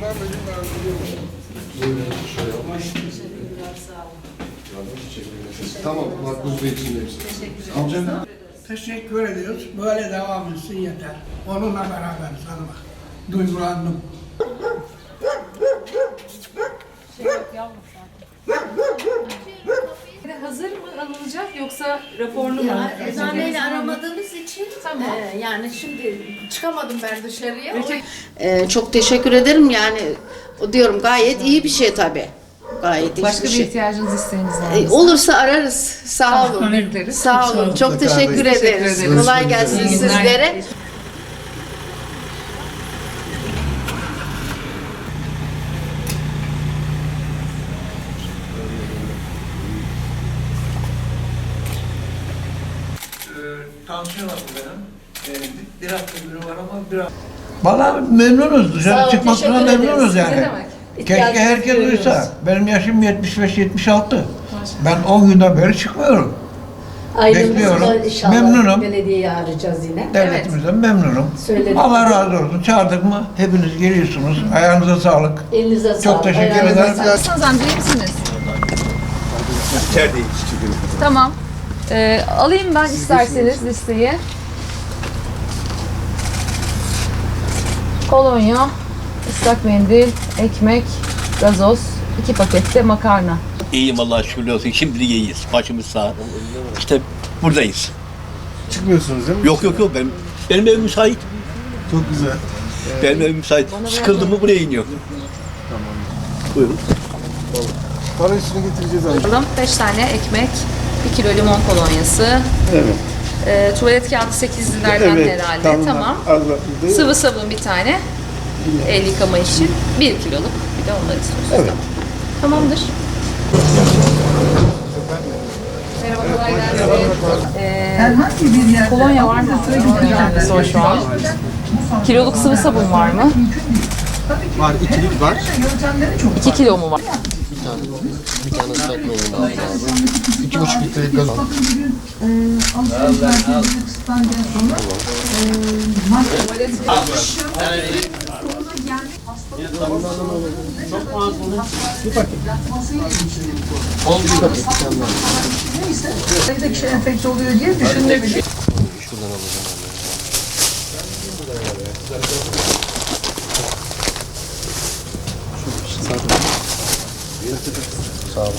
Benim ben biliyorum. Buyurun şöyle. Tamam, makbuz Bey için hepsi. Amcam Teşekkür ediyoruz. Böyle devam etsin yeter. Onunla beraber sana duygulandım. Hazır yoksa raporlu mu? Ya eczaneyle aramadığınız için Tamam. e, yani şimdi çıkamadım ben dışarıya. Ee, çok teşekkür ederim yani diyorum gayet iyi bir şey tabii. Gayet iyi Başka bir şey. ihtiyacınız isteğiniz var Ee, mı? olursa ararız. Sağ olun. Sağ olun. Çok teşekkür ederiz. ederiz. Kolay gelsin sizlere. Tansiyon hapı benim. Ee, bir, bir hafta günü var ama bir hafta. Valla memnunuz. Dışarı ol, çıkmasına teşekkür memnunuz ederiz. Ne yani. demek? Keşke herkes duysa. Benim yaşım 75-76. Ben 10 günden beri çıkmıyorum. Bekliyorum. Ayrılırsa inşallah Memnunum. belediyeyi arayacağız yine. Devletimizden memnunum. Söyledim. Allah razı olsun. Çağırdık mı hepiniz geliyorsunuz. Ayağınıza sağlık. Elinize sağlık. Çok teşekkür ayağınıza ederim. sağlık. Nasılsınız amca iyi misiniz? Tamam. Ee, alayım ben isterseniz listeyi. Kolonya, ıslak mendil, ekmek, gazoz, iki pakette makarna. İyiyim Allah'a şükürler olsun. Şimdilik iyiyiz. Başımız sağ. İşte buradayız. çıkmıyorsunuz değil mi? Yok yok yok. Benim, benim evim müsait. Çok güzel. Benim evim müsait. Sıkıldım mı buraya iniyor. Buyurun. Para üstünü getireceğiz. Alalım 5 tane ekmek, 1 kilo limon kolonyası. Evet. Ee, tuvalet kağıdı 8'lilerden herhalde. Tamam. Azatlı. Sıvı sabun bir tane. El yıkama için 1 kiloluk. Bir de onları istiyorsunuz. Evet. Tamamdır. Merhaba kolay gelsin. Ee, kolonya var mı? Kendisi o şu an. Kiloluk sıvı sabun var mı? Var, ikilik var. 2 kilo mu var? Bir tane ıslak meyve lazım. İki buçuk litre gaz al.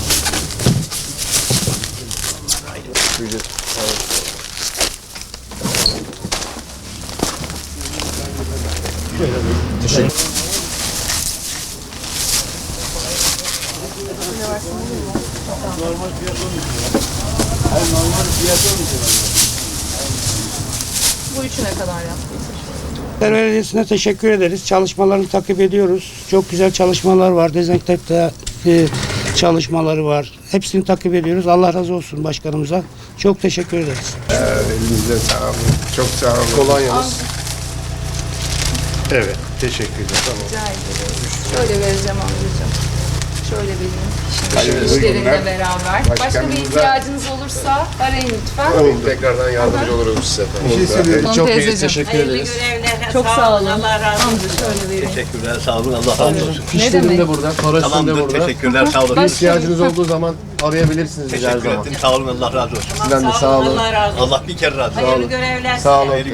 Bu üçü ne kadar yaptınız? Belediyesi'ne teşekkür ederiz. Çalışmalarını takip ediyoruz. Çok güzel çalışmalar var. Dezenfekte e, çalışmaları var. Hepsini takip ediyoruz. Allah razı olsun başkanımıza. Çok teşekkür ederiz. Elinize sağlık. Çok sağ olun. Kolonyamız. Evet, teşekkürler. Tamam. Rica ederiz. Şöyle vereceğim amcacığım. Şöyle vereyim. Hayırlı Şimdi işlerinle günler. beraber. Başka bir Başkanımıza- ihtiyacınız olursa arayın lütfen. Tekrardan yardımcı oluruz size. Bir şey söyleyeyim. Çok iyi, teşekkür ederiz. Çok sağ olun. Amca şöyle vereyim. Teşekkürler. Sağ olun. Allah razı olsun. Ne demek? burada, parası Tamamdır. Teşekkürler. Sağ olun. Başka- İhtiyacınız olduğu zaman arayabilirsiniz bizi her Teşekkür zaman. ettim. Sağ olun. Allah razı olsun. Sizden de sağ olun. Allah bir kere razı olsun. Sağ olun. Sağ olun.